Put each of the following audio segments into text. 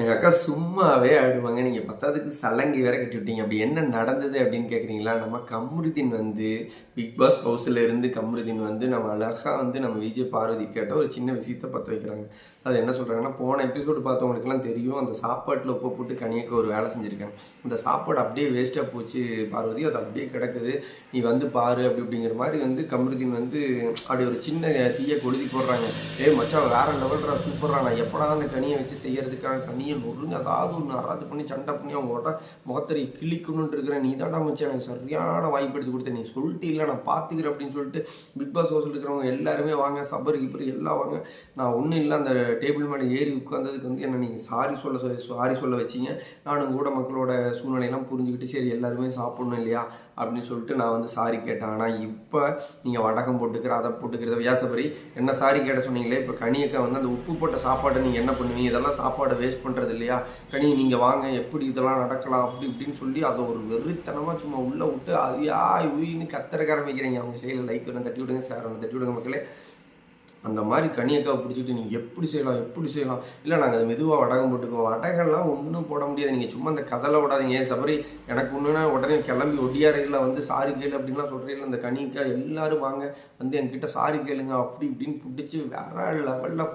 எங்கள் அக்கா சும்மாவே ஆடுவாங்க நீங்கள் பத்தாவதுக்கு சலங்கி வேற கட்டி விட்டீங்க. அப்படி என்ன நடந்தது அப்படின்னு கேட்குறீங்களா நம்ம கம்ருதீன் வந்து பிக் பாஸ் ஹவுஸில் இருந்து கம்ருதீன் வந்து நம்ம அழகாக வந்து நம்ம விஜய் பார்வதி கேட்ட ஒரு சின்ன விஷயத்தை பற்ற வைக்கிறாங்க. அது என்ன சொல்கிறாங்கன்னா போன எபிசோடு பார்த்தவங்களுக்குலாம் தெரியும். அந்த சாப்பாட்டில் உப்பு போட்டு கனியக்க ஒரு வேலை செஞ்சுருக்காங்க. அந்த சாப்பாடு அப்படியே வேஸ்ட்டாக போச்சு பார்வதி. அது அப்படியே கிடக்குது. நீ வந்து பாரு அப்படி அப்படிங்கிற மாதிரி வந்து கம்ருதீன் வந்து அப்படி ஒரு சின்ன தீயை கொடுதி போடுறாங்க. ஏ மச்சான் வேற லெவல்ரா சூப்பரா நான் எப்படா அந்த கனியை வச்சு செய்யறதுக்காக கனியை நொறுங்க அதாவது ஒன்று அராது பண்ணி சண்டை பண்ணி அவங்க கிட்ட முகத்தறி கிளிக்கணும்னு இருக்கிறேன். நீ தாண்டா மச்சான் எனக்கு சரியான வாய்ப்பு எடுத்து கொடுத்த நீ சொல்லிட்டு இல்லை நான் பார்த்துக்கிறேன் அப்படின்னு சொல்லிட்டு பிக் பாஸ் ஹவுஸில் இருக்கிறவங்க எல்லாருமே வாங்க சபர் கிப்பர் எல்லாம் வாங்க. நான் ஒன்றும் இல்லை அந்த டேபிள் மேலே ஏறி உட்காந்ததுக்கு வந்து என்ன நீங்கள் சாரி சொல்ல சாரி சொல்ல வச்சீங்க. நானும் கூட மக்களோட சூழ்நிலையெல்லாம் புரிஞ்சுக்கிட்டு சரி எல்லாருமே சாப்பிடணும் இல்லையா அப்படின்னு சொல்லிட்டு நான் வந்து சாரி கேட்டேன். ஆனால் இப்போ நீங்கள் வடகம் போட்டுக்கிற அதை போட்டுக்கிறத வியாசபரி என்ன சாரி கேட்ட சொன்னீங்களே இப்போ கனியக்கா வந்து அந்த உப்பு போட்ட சாப்பாடை நீங்கள் என்ன பண்ணுவீங்க? இதெல்லாம் சாப்பாடை வேஸ்ட் பண்ணுறது இல்லையா கனி நீங்கள் வாங்க எப்படி இதெல்லாம் நடக்கலாம் அப்படி இப்படின்னு சொல்லி அதை ஒரு வெறித்தனமாக சும்மா உள்ளே விட்டு ஐயா உயின்னு கத்தரக்க ஆரம்பிக்கிறீங்க. அவங்க செயலில் லைக் வேணும் தட்டி விடுங்க சார் ஒன்று தட்டி விடுங்க மக்களே. அந்த மாதிரி கனியக்காவை பிடிச்சிட்டு நீங்கள் எப்படி செய்யலாம் எப்படி செய்யலாம்? இல்லை நாங்கள் அது மெதுவாக வடகம் போட்டுக்குவோம். வடகம்லாம் ஒன்றும் போட முடியாது. நீங்கள் சும்மா அந்த கதலை விடாதீங்க. ஏன் சபரி எனக்கு ஒன்றுனா உடனே கிளம்பி ஒடியாரையில் வந்து சாரி கேளு அப்படின்லாம் சொல்கிறீங்களா அந்த கனிக்கா எல்லாரும் வாங்க வந்து என்கிட்ட சாரி கேளுங்க அப்படி இப்படின்னு பிடிச்சி வேற லெவலில்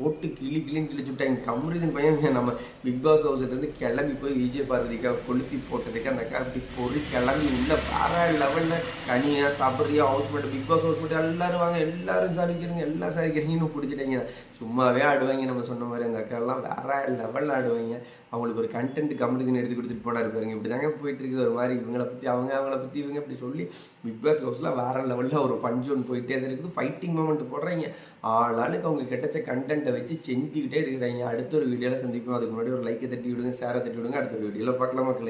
போட்டு கிளி கிளின்னு கிழிச்சு விட்டாங்க கம்ருதின் பையன் நம்ம பிக் பாஸ் ஹவுஸ்லேருந்து கிளம்பி போய் விஜய் பார்வதிக்காக கொளுத்தி போட்டதுக்கு அந்த அக்கா அப்படி பொறி கிளம்பி உள்ள வேற லெவலில் கனியா சபரியா housemate Bigg Boss house போட்டு எல்லாரும் வாங்க எல்லாரும் சாதிக்கிறீங்க எல்லாம் சாதிக்கிறீங்கன்னு பிடிச்சிட்டாங்க. சும்மாவே ஆடுவாங்க நம்ம சொன்ன மாதிரி அந்த அக்காலாம் வேற லெவலில் ஆடுவாங்க. அவங்களுக்கு ஒரு கண்டென்ட் கம்ருதின் எடுத்து கொடுத்துட்டு போனார் பாருங்க. இப்படி தாங்க போயிட்டு இருக்குது. ஒரு மாதிரி இவங்களை பற்றி அவங்க அவங்கள பற்றி இவங்க இப்படி சொல்லி பிக் பாஸ் ஹவுஸில் வேற லெவலில் ஒரு ஃபன் போயிட்டே தான் இருக்குது. ஃபைட்டிங் மூமெண்ட் போடுறீங்க. ஆளாளுக்கு அவங்க கிடைச்ச கண்டென்ட்டை வச்சு செஞ்சுக்கிட்டே இருக்கிறாங்க. அடுத்த ஒரு வீடியோவில் சந்திப்போம். அதுக்கு முன்னாடி ஒரு லைக்கை தட்டி விடுங்க சேரை தட்டி விடுங்க அடுத்த ஒரு வீடியோவில் பார்க்கலாம் மக்களே.